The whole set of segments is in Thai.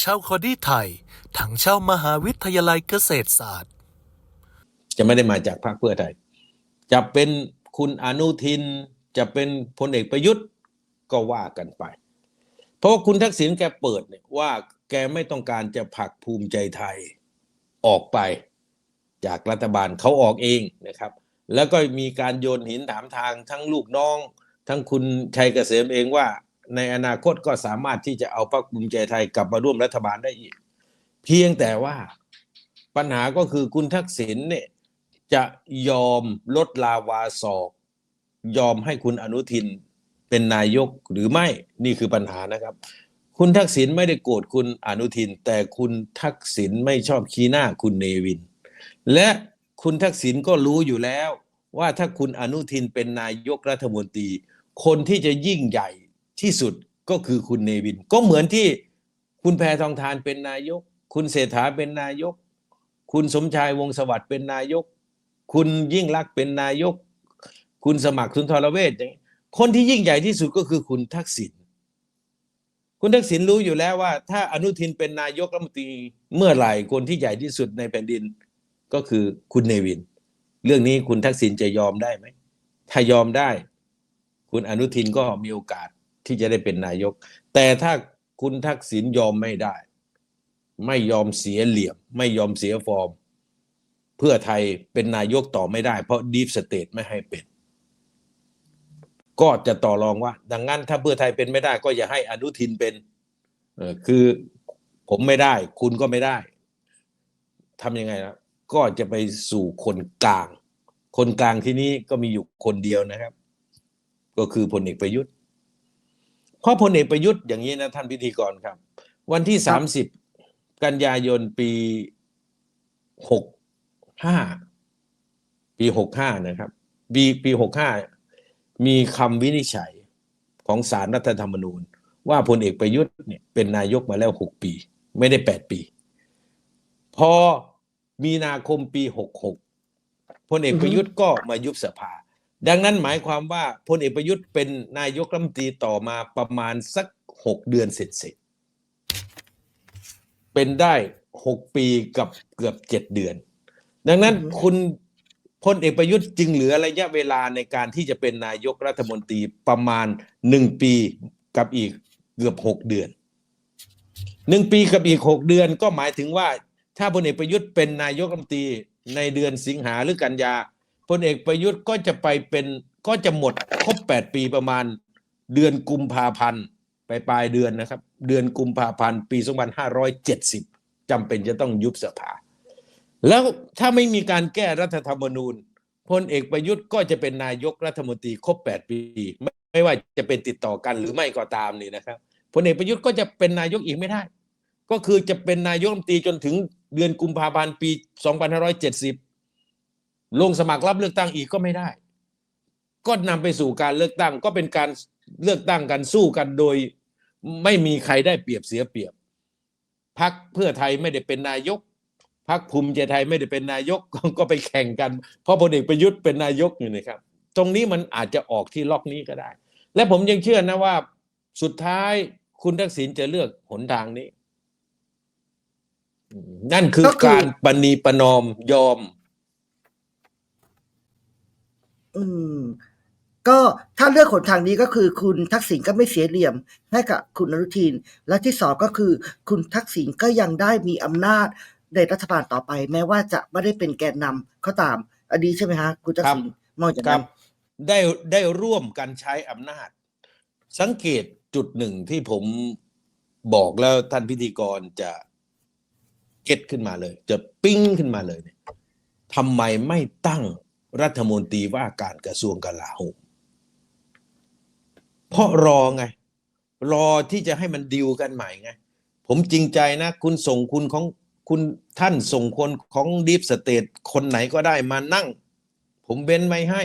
เช่าคอดี้ไทย ถังเช่ามหาวิทยาลัยเกษตรศาสตร์ จะไม่ได้มาจากพรรคเพื่อไทย จะเป็นคุณอนุทิน จะเป็นพลเอกประยุทธ์ก็ว่ากันไป เพราะว่าคุณทักษิณแกเปิดเนี่ยว่าแกไม่ต้องการจะผลักภูมิใจไทยออกไป จากรัฐบาลเขาออกเองนะครับ แล้วก็มีการโยนหินถามทางทั้งลูกน้อง ทั้งคุณชัยเกษมเองว่า ในอนาคตก็สามารถที่จะเอาพรรคภูมิใจไทยกลับมาร่วมรัฐบาลได้อีก เพียงแต่ว่าปัญหาก็คือคุณทักษิณเนี่ยจะยอมลดลาวาศอก ยอมให้คุณอนุทินเป็นนายกหรือไม่นี่คือปัญหานะครับ คุณทักษิณไม่ได้โกรธคุณอนุทิน แต่คุณทักษิณไม่ชอบขี้หน้าคุณเนวิน และคุณทักษิณก็รู้อยู่แล้วว่าถ้าคุณอนุทินเป็นนายกรัฐมนตรี คนที่จะยิ่งใหญ่ ที่สุดก็คือคุณเนวิน ก็เหมือนที่คุณแพทองทานเป็นนายก คุณเศรษฐาเป็นนายก คุณสมชายวงสวัสดิ์เป็นนายก คุณยิ่งรักเป็นนายก คุณสมัครสุนทรเวชอย่างคนที่ยิ่งใหญ่ที่สุดก็คือคุณทักษิณคุณทักษิณรู้อยู่แล้วว่า ถ้าอนุทินเป็นนายกรัฐมนตรีเมื่อไหร่คนที่ใหญ่ที่สุดในแผ่นดินก็คือคุณเนวิน เรื่องนี้คุณทักษิณจะยอมได้ไหมถ้ายอมได้ คุณอนุทินก็มีโอกาส ที่จะได้เป็นนายก แต่ถ้าคุณทักษิณยอมไม่ได้ ไม่ยอมเสียเหลี่ยม ไม่ยอมเสียฟอร์ม เพื่อไทยเป็นนายกต่อไม่ได้ เพราะดีฟสเตทไม่ให้เป็น ก็จะต่อรองว่า ดังนั้นถ้าเพื่อไทยเป็นไม่ได้ ก็อย่าให้อนุทินเป็นเออคือผมไม่ได้ คุณก็ไม่ได้ทำยังไงนะก็จะไปสู่คนกลาง คนกลางที่นี้ก็มีอยู่คนเดียวนะครับ ก็คือพลเอกประยุทธ์ เพราะพลเอกประยุทธ์อย่างนี้นะท่านพิธีกรครับ วันที่ครัสาบมสิบกันยายนปีหกห้าปีหกห้านะครับปีปีหกห้ามีคำวินิจฉัยของสารรัฐธรรมนูญ ว่าพลเอกประยุทธ์เนี่ยเป็นนายกมาแล้วหกปี ไม่ได้แปดปี พอมีนาคมปีหกหกพลเอกประยุทธ์ก็มายุบสภา ดังนั้นหมายความว่าพลเอกประยุทธ์เป็นนายกรัฐมนตรีต่อมาประมาณสักหกเดือนเสร็จเสร็จๆเป็นได้หกปีกับเกือบเจ็ดเดือน ดังนั้นอือฮึคุณพลเอกประยุทธ์จึงเหลือระยะเวลาในการที่จะเป็นนายกรัฐมนตรีประมาณหนึ่งปีกับอีกเกือบหกเดือนหนึ่งปีกับอีกหกเดือนก็หมายถึงว่า ถ้าพลเอกประยุทธ์เป็นนายกรัฐมนตรีในเดือนสิงหาหรือกันยา พลเอกประยุทธ์ก็จะไปเป็นก็จะหมดครบแปดปีประมาณเดือนกุมภาพันธ์ไปปลายเดือนนะครับ เดือนกุมภาพันธ์ ปี2570จำเป็นจะต้องยุบสภา แล้วถ้าไม่มีการแก้รัฐธรรมนูญพลเอกประยุทธ์ก็จะเป็นนายกรัฐมนตรีครบ 8 ปี ไม่ไม่ว่าจะเป็นติดต่อกันหรือไม่ก็ตามนี่นะครับพลเอกประยุทธ์ก็จะเป็นนายกอีกไม่ได้ ก็คือจะเป็นนายกรัฐมนตรีจนถึงเดือนกุมภาพันธ์ปี 2570 ลงสมัครรับเลือกตั้งอีกก็ไม่ได้ ก็นำไปสู่การเลือกตั้ง ก็เป็นการเลือกตั้งกันสู้กันโดย ไม่มีใครได้เปรียบเสียเปรียบพักเพื่อไทยไม่ได้เป็นนายกพักภูมิใจไทยไม่ได้เป็นนายกก็ไปแข่งกัน เพราะพลเอกประยุทธ์เป็นนายกอยู่นะครับ ตรงนี้มันอาจจะออกที่ล็อกนี้ก็ได้ และผมยังเชื่อนะว่า สุดท้ายคุณทักษิณจะเลือกหนทางนี้ นั่นคือก็คือการปณีประนอมยอม อืม ก็ถ้าเลือกหนทางนี้ก็คือ คุณทักษิณก็ไม่เสียเหลี่ยมให้กับคุณอนุทิน และที่สองก็คือ คุณทักษิณก็ยังได้มีอำนาจในรัฐบาลต่อไป แม้ว่าจะไม่ได้เป็นแกนนำก็ตามอันนี้ใช่ไหมฮะคุณทักษิณมองอย่างครันั้บนได้ได้ร่วมกันใช้อำนาจ สังเกตจุดหนึ่งที่ผมบอกแล้วท่านพิธีกรจะเก็ตขึ้นมาเลย จะปิ้งขึ้นมาเลยเนี่ยทำไมไม่ตั้ง รัฐมนตรีว่าการกระทรวงกลาโหมเพราะรอไง รอที่จะให้มันดิวกันใหม่ไง ผมจริงใจนะ คุณส่งคุณของคุณท่านส่งคนของดีฟสเตทคนไหนก็ได้มานั่ง ผมเว้นไม่ให้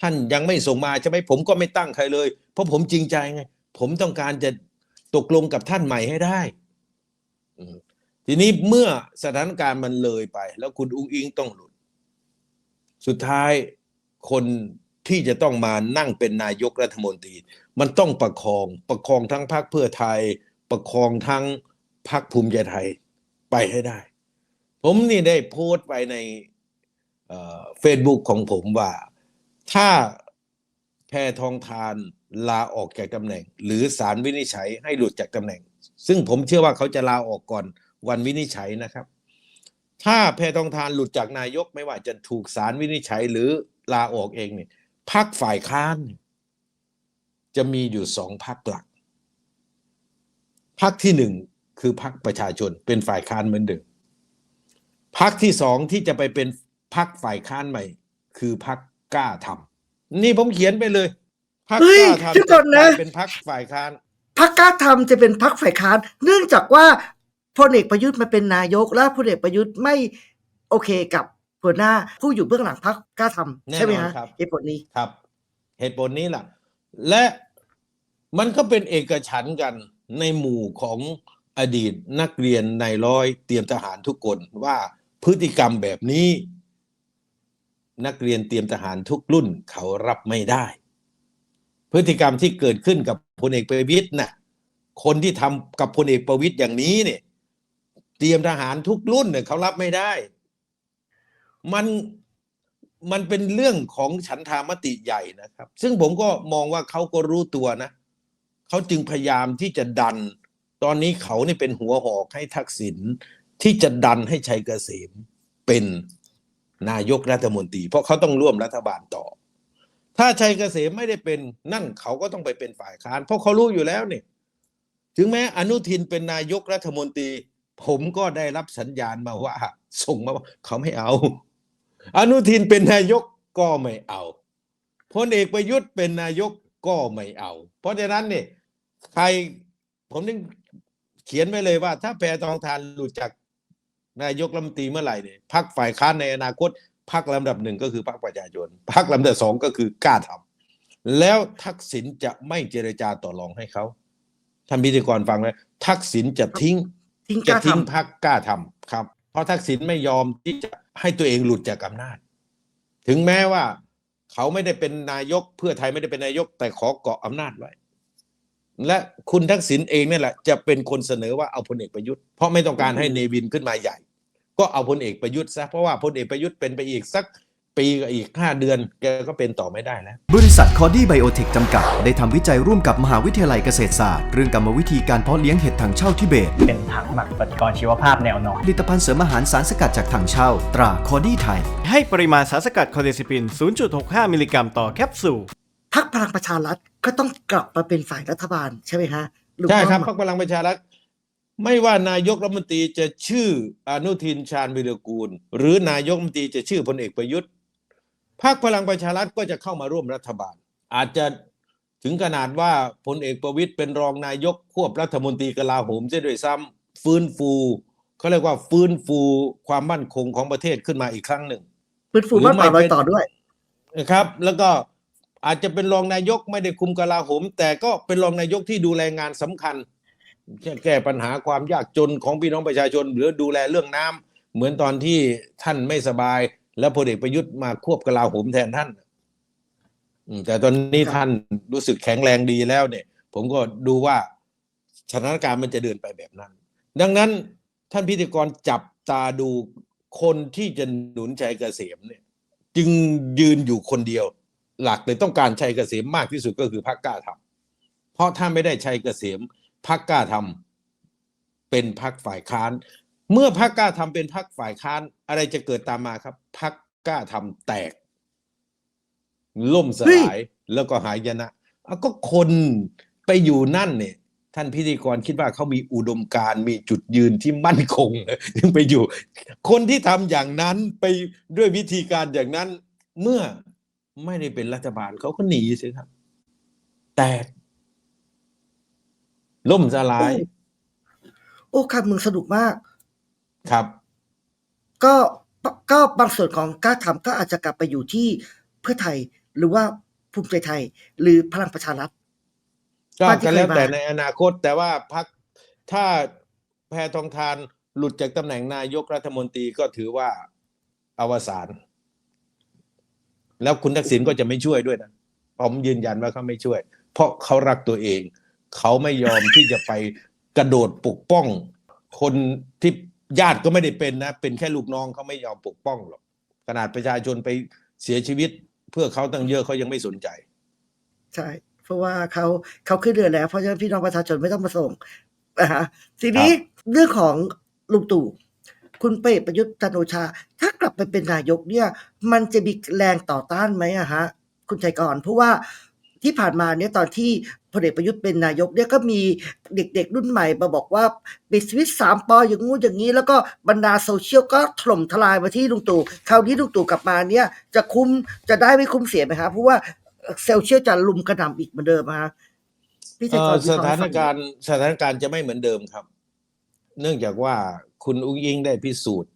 ท่านยังไม่ส่งมาใช่ไหมผมก็ไม่ตั้งใครเลย เพราะผมจริงใจไง ผมต้องการจะตกลงกับท่านใหม่ให้ได้ทีนี้เมื่อสถานการณ์มันเลยไป แล้วคุณอุ้งอิงต้องหลุด สุดท้ายคนที่จะต้องมานั่งเป็นนายกรัฐมนตรี มันต้องประคองประคองทั้งพรรคเพื่อไทย ประคองทั้งพักภูมิใจไทยไปให้ได้ ผมนี่ได้โพสต์ไปในเฟซบุ๊กของผมว่า ถ้าแพทองทานลาออกจากตำแหน่ง หรือศาลวินิจฉัยให้หลุดจากตำแหน่ง ซึ่งผมเชื่อว่าเขาจะลาออกก่อนวันวินิจฉัยนะครับ ถ้าแพทองทานหลุดจากนายกไม่ว่าจะถูกศาลวินิจฉัยหรือลาออกเองเนี่ยพักฝ่ายค้านเนี่ยจะมีอยู่สองพักหลักพักที่หนึ่งคือพักประชาชนเป็นฝ่ายค้านเหมือนเดิมพักที่สองที่จะไปเป็นพักฝ่ายค้านใหม่ คือพักกล้าทำนี่ผมเขียนไปเลยพักเฮ้กยล้าทำเดี๋ยวก่อนนะจกลายเป็นพักฝ่ายค้านพักกล้าทำจะเป็นพักฝ่ายค้าน เนื่องจากว่า พลเอกประยุทธ์มาเป็นนายก และพลเอกประยุทธ์ไม่โอเคกับหัวหน้าผู้อยู่เบื้องหลังพักกล้าทำแน่ใช่ไหมนอนฮะครับเหตุผลนี้ครับ เหตุผลนี้ล่ะและมันก็เป็นเอกฉันท์กันในหมู่ของอดีตนักเรียนในร้อยเตรียมทหารทุกคนว่าพฤติกรรมแบบนี้ นักเรียนเตรียมทหารทุกรุ่นเขารับไม่ได้ พฤติกรรมที่เกิดขึ้นกับพลเอกประวิตยน่ะคนที่ทำกับพลเอกประวิตยอย่างนี้เนี่ย เตรียมทหารทุกรุ่นเนี่ยเขารับไม่ได้ มันมันเป็นเรื่องของฉันทามติใหญ่นะครับ ซึ่งผมก็มองว่าเขาก็รู้ตัวนะเขาจึงพยายามที่จะดัน ตอนนี้เขานี่เป็นหัวหอกให้ทักษิณที่จะดันให้ชัยเกษมเป็นนายกรัฐมนตรี เพราะเขาต้องร่วมรัฐบาลต่อ ถ้าชัยเกษมไม่ได้เป็นนั่นเขาก็ต้องไปเป็นฝ่ายค้าน เพราะเขารู้อยู่แล้วนี่ถึงแม้อนุทินเป็นนายกรัฐมนตรี ผมก็ได้รับสัญญาณมาว่า ส่งมาว่าเขาไม่เอา อนุทินเป็นนายกก็ไม่เอาพลเอกประยุทธ์เป็นนายกก็ไม่เอา เพราะฉะนั้นเนี่ยใครผมนึงเขียนไว้เลยว่า ถ้าแพทองทานหลุดจากนายกรัฐมนตรีเมื่อไหร่เนี่ยพักฝ่ายค้านในอนาคตพักลำดับหนึ่งก็คือพักประชาชนพักลำดับสองก็คือกล้าทำแล้วทักษิณจะไม่เจรจาต่อรองให้เขาท่านพิธีกรฟังเลยทักษิณจะทิ้ง ทิ้งกจะล้าทิ้งทำพักกล้าทำครับ เพราะทักษิณไม่ยอมที่จะให้ตัวเองหลุดจากอำนาจ ถึงแม้ว่า เขาไม่ได้เป็นนายกเพื่อไทยไม่ได้เป็นนายก แต่ขอเกาะอำนาจไว้ และคุณทักษิณเองนี่แหละ จะเป็นคนเสนอว่าเอาพลเอกประยุทธ์เพราะไม่ต้องการให้เนวินขึ้นมาใหญ่ ก็เอาพลเอกประยุทธ์ซะเพราะว่าพลเอกประยุทธ์เป็นไปอีกสัก ปีกับอีกห้าเดือน แกก็เป็นต่อไม่ได้แล้ว บริษัทคอดี้ไบโอเทคจำกัด ได้ทำวิจัยร่วมกับมหาวิทยาลัยเกษตรศาสตร์ เรื่องกรรมวิธีการเพาะเลี้ยงเห็ดถังเช่าทิเบต เป็นถังหมักปฏิกรณ์ชีวภาพแนวนอน ผลิตภัณฑ์เสริมอาหารสารสกัดจากถังเช่า ตราคอดี้ไทย ให้ปริมาณสารสกัดคอเดซิปิน 0.65 มิลลิกรัมต่อแคปซูลพักพลังประชารัฐก็ต้องกลับมาเป็นฝ่ายรัฐบาลใช่ไหมฮะลุงใช่ครับป้อมพรรคพลังประชารัฐไม่ว่านายกรัฐมนตรีจะชื่ออนุทินชาญวิรกูล หรือนายกรัฐมนตรีจะชื่อพลเอกประยุทธ์ พรรคพลังประชารัฐก็จะเข้ามาร่วมรัฐบาล อาจจะถึงขนาดว่าพลเอกประวิตยเป็นรองนายกควบรัฐมนตรีกลาโหมเสียด้วยซ้ำฟื้นฟูเขาเรียกว่าฟื้นฟูความมั่นคงของประเทศขึ้นมาอีกครั้งหนึ่งฟื้นฟูบ้านป่ารอยต่อด้วยนะครับ แล้วก็อาจจะเป็นรองนายกไม่ได้คุมกลาโหม แต่ก็เป็นรองนายกที่ดูแลงานสำคัญเช่นแก้ปัญหาความยากจนของพี่น้องประชาชน หรือดูแลเรื่องน้ำเหมือนตอนที่ท่านไม่สบาย แล้วพลเอกประยุทธ์มาควบกลาโหมแทนท่านแต่ตอนนี้ท่านรู้สึกแข็งแรงดีแล้วเนี่ย ผมก็ดูว่าสถานการณ์มันจะเดินไปแบบนั้น ดังนั้นท่านพิธีกรจับตาดูคนที่จะหนุนชัยเกษมเนี่ย จึงยืนอยู่คนเดียว หลักเลยต้องการชัยเกษมมากที่สุดก็คือพรรคกล้าทำเพราะถ้าไม่ได้ชัยเกษมพรรคกล้าทำเป็นพรรคฝ่ายค้าน เมื่อพรรคกล้าทำเป็นพรรคฝ่ายค้านอะไรจะเกิดตามมาครับพรรคกล้าทำแตก ล่มสลายแล้วก็หายนะเอาก็คนไปอยู่นั่นเนี่ย ท่านพิธีกรคิดว่าเขามีอุดมการณ์มีจุดยืนที่มั่นคงเลยถึงไปอยู่ คนที่ทำอย่างนั้นไปด้วยวิธีการอย่างนั้น เมื่อไม่ได้เป็นรัฐบาลเขาก็หนีสิครับ แตก ล่มสลาย โอ้การเมืองสนุกมาก ครับ ก็ก็บางส่วนของกล้าทำก็อาจจะกลับไปอยู่ที่เพื่อไทยหรือว่าภูมิใจไทย หรือพลังประชารัฐก็บ้านที่ก็แล้วเคยมาแต่ในอนาคตแต่ว่าพักถ้าแพทองทานหลุดจากตำแหน่งนายกรัฐมนตรีก็ถือว่าอวสานแล้วคุณทักษิณก็จะไม่ช่วยด้วยนะผมยืนยันว่าเขาไม่ช่วย เพราะเขารักตัวเอง เขาไม่ยอมที่จะไปกระโดดปกป้อง คนที่ ญาติก็ไม่ได้เป็นนะ เป็นแค่ลูกน้องเขาไม่ยอมปกป้องหรอกขนาดประชาชนไปเสียชีวิต เพื่อเขาตั้งเยอะเขายังไม่สนใจ ใช่ เพราะว่าเขาเขาขึ้นเรือแล้ว เพราะฉะนั้นพี่น้องประชาชนไม่ต้องมาส่งนะฮะทีนี้เรื่องของลุงตู่คุณเปรตประยุทธ์จันทร์โอชา ถ้ากลับไปเป็นนายกเนี่ย มันจะมีแรงต่อต้านไหมอะฮะ คุณชัยกรเพราะว่า ที่ผ่านมาเนี่ยตอนที่พลเอกประยุทธ์เป็นนายกเนี่ยก็มีเด็กๆรุ่นใหม่มาบอกว่าปิดสวิตช์สามปออย่างงู้นอย่างนี้ แล้วก็บรรดาโซเชียลก็ถล่มทลายมาที่ลุงตู่คราวนี้ลุงตู่กลับมาเนี่ยจะคุ้มจะได้ไม่คุ้มเสียไหมครับเพราะว่าโซเชียลจะลุมกระหน่ำอีกเหมือนเดิมฮะพี่ชัยกเอ่รอวิสเคราะห์ถาให้นฟังการณ์สถานการณ์จะไม่เหมือนเดิมครับ เนื่องจากว่าคุณอุ้งอิงได้พิสูจน์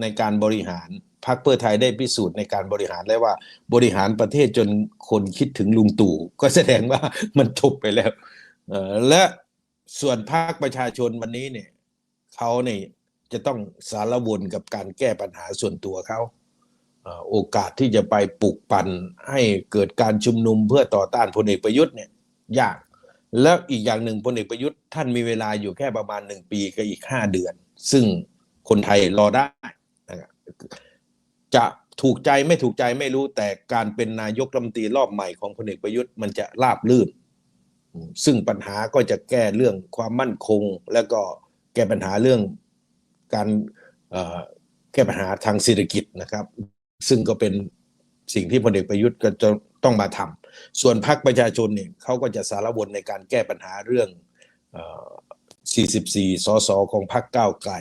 ในการบริหาร พรรคเพื่อไทยได้พิสูจน์ในการบริหารแล้วว่า บริหารประเทศจนคนคิดถึงลุงตู่ก็แสดงว่ามันจบไปแล้วเอ่อและส่วนพรรคประชาชนวันนี้เนี่ยเขาเนี่ยจะต้องสารวนกับการแก้ปัญหาส่วนตัวเขาอ่อโอกาสที่จะไปปลุกปั่นให้เกิดการชุมนุมเพื่อต่อต้านพลเอกประยุทธ์เนี่ยยาก แล้วอีกอย่างหนึ่งพลเอกประยุทธ์ท่านมีเวลาอยู่แค่ประมาณหนึ่งปีกับอีกห้าเดือน ซึ่งคนไทยรอได้นะครับ จะถูกใจไม่ถูกใจไม่รู้แต่การเป็นนายกรัฐมนตรีรอบใหม่ของพลเอกประยุทธ์มันจะราบลื่น ซึ่งปัญหาก็จะแก้เรื่องความมั่นคง แล้วก็แก้ปัญหาเรื่องการแก้ปัญหาทางเศรษฐกิจนะครับ ซึ่งก็เป็นสิ่งที่พลเอกประยุทธ์ก็จะต้องมาทำส่วนพรรคประชาชนเนี่ยเขาก็จะสารวนในการแก้ปัญหาเรื่องอ44 สสของพรรคก้าวไกล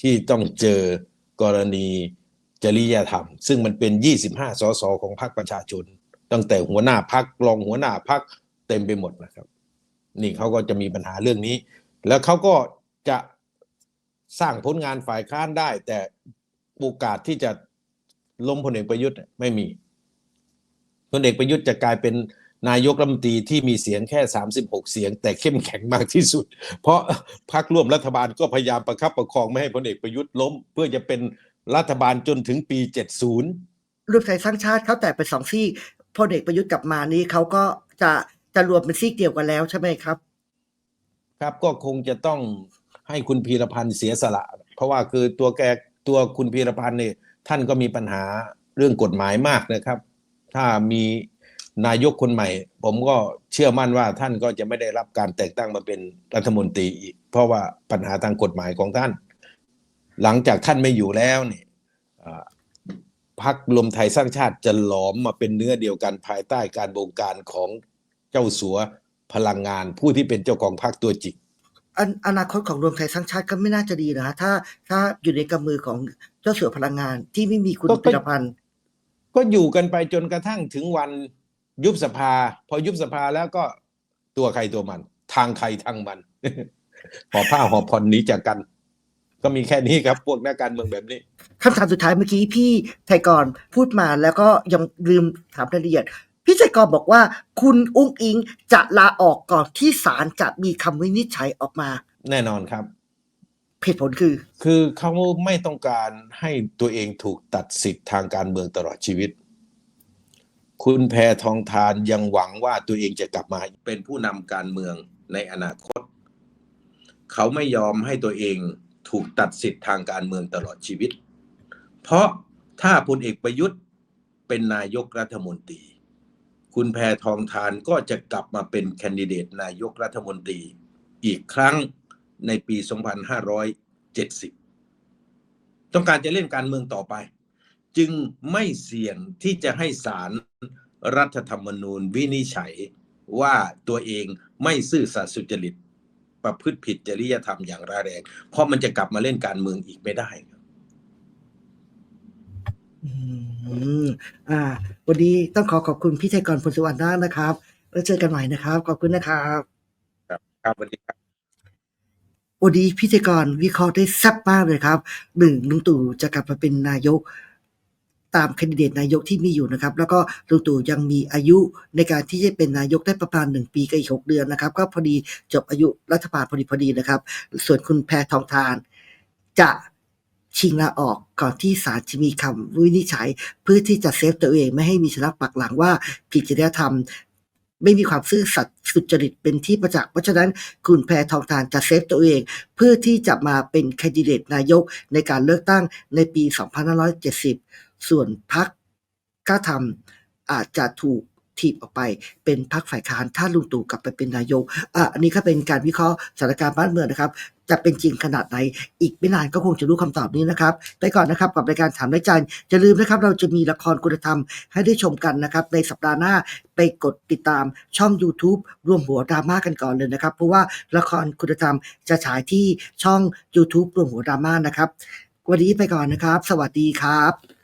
ที่ต้องเจอกรณี จริยธรรม ซึ่งมันเป็น 25 สสของพรรคประชาชน ตั้งแต่หัวหน้าพรรครองหัวหน้าพรรคเต็มไปหมดนะครับ นี่เขาก็จะมีปัญหาเรื่องนี้ แล้วเขาก็จะสร้างผลงานฝ่ายค้านได้ แต่โอกาสที่จะล้มพลเอกประยุทธ์ไม่มีพลเอกประยุทธ์จะกลายเป็นนายกรัฐมนตรีที่มีเสียงแค่ 36 เสียง แต่เข้มแข็งมากที่สุด เพราะพรรคร่วมรัฐบาลก็พยายามประคับประคองไม่ให้พลเอกประยุทธ์ล้ม เพื่อจะเป็น รัฐบาลจนถึงปี 70รวมไทยสร้างชาติเขาแตกเป็นสองซีกพลเอกประยุทธ์กลับมานี้เขาก็จะจะรวมเป็นซีกเดียวกันแล้วใช่ไหมครับ ครับก็คงจะต้องให้คุณพีรพันธ์เสียสละ เพราะว่าคือตัวแกตัวคุณพีรพันธ์เนี่ยท่านก็มีปัญหาเรื่องกฎหมายมากนะครับ ถ้ามีนายกคนใหม่ ผมก็เชื่อมั่นว่าท่านก็จะไม่ได้รับการแต่งตั้งมาเป็นรัฐมนตรีอีกเพราะว่าปัญหาทางกฎหมายของท่าน หลังจากท่านไม่อยู่แล้วเนี่ยอ่าพักรวมไทยสร้างชาติจะหลอมมาเป็นเนื้อเดียวกันภายใต้การบงการของเจ้าสัวพลังงานผู้ที่เป็นเจ้าของพรรคตัวจริงอนอนาคตของรวมไทยสร้างชาติก็ไม่น่าจะดีนะฮะถ้าถ้าอยู่ในกำมือของเจ้าสัวพลังงานที่ไม่มีคุณก็ก็พิรพันธ์ก็อยู่กันไปจนกระทั่งถึงวันยุบสภา พอยุบสภาแล้วก็ตัวใครตัวมัน ทางใครทางมันหอบผ้าหอบผ่อนหนีจากกัน ก็มีแค่นี้ครับ พวกนักการเมืองแบบนี้คำถามสุดท้ายเมื่อกี้พี่ไทยกรพูดมาแล้วก็ยังลืมถามรายละเอียด พี่ไทยกรบอกว่า คุณอุ้งอิงจะลาออกก่อนที่ศาลจะมีคำวินิจฉัยออกมา แน่นอนครับเหตุผลคือ คือเขาไม่ต้องการให้ตัวเองถูกตัดสิทธิ์ทางการเมืองตลอดชีวิต คุณแพทองทานยังหวังว่าตัวเองจะกลับมาเป็นผู้นำการเมืองในอนาคต เขาไม่ยอมให้ตัวเอง ถูกตัดสิทธิ์ทางการเมืองตลอดชีวิต เพราะถ้าพลเอกประยุทธ์เป็นนายกรัฐมนตรี คุณแพทองทานก็จะกลับมาเป็นแคนดิเดตนายกรัฐมนตรี อีกครั้งในปี 2570 ต้องการจะเล่นการเมืองต่อไป จึงไม่เสี่ยงที่จะให้ศาลรัฐธรรมนูญวินิจฉัยว่าตัวเองไม่ซื่อสัตย์สุจริต ประพฤติผิดจริยธรรมอย่างร้ายแรง เพราะมันจะกลับมาเล่นการเมืองอีกไม่ได้ครับอืมอ่า วันนี้ต้องขอขอบคุณพี่ไทยกรพลสุวรรณมากนะครับ แล้วเจอกันใหม่นะครับ ขอบคุณนะครับ ครับครับสวัสดีครับวันนี้พี่ไทยกรวิเคราะห์ได้แซ่บมากเลยครับหนึ่งลุงตู่จะกลับมาเป็นนายก ตามแคนดิเดตนายกที่มีอยู่นะครับ แล้วก็ลุงตู่ยังมีอายุในการที่จะเป็นนายกได้ประมาณหนึ่งปีกับอีกหกเดือนนะครับ ก็พอดีจบอายุรัฐบาลพอดีพอดีนะครับ ส่วนคุณแพทองทาน จะชิงลาออกก่อนที่ศาลจะมีคำวินิจฉัย เพื่อที่จะเซฟตัวเองไม่ให้มีชนะปักหลังว่าผิดจริยธรรมไม่มีความซื่อสัตย์สุจริตเป็นที่ประจักษ์เพราะฉะนั้นคุณแพทองทานจะเซฟตัวเอง เพื่อที่จะมาเป็นแคนดิเดตนายกในการเลือกตั้งในปี 2570 ส่วนพักกล้าทำอาจจะถูกถีบออกไปเป็นพักฝ่ายค้านถ้าลุงตู่กลับไปเป็นนายกอะอันนี้ก็เป็นการวิเคราะห์สถานการณ์บ้านเมืองนะครับ จะเป็นจริงขนาดไหน อีกไม่นานก็คงจะรู้คำตอบนี้นะครับ ไปก่อนนะครับกับรายการถามได้ใจอย่าลืมนะครับ เราจะมีละครคุณธรรมให้ได้ชมกันนะครับ ในสัปดาห์หน้าไปกดติดตามช่อง YouTube รวมหัวดราม่ากันก่อนเลยนะครับ เพราะว่าละครคุณธรรมจะฉายที่ช่อง YouTube รวมหัวดราม่านะครับ วันนี้ไปก่อนนะครับ สวัสดีครับ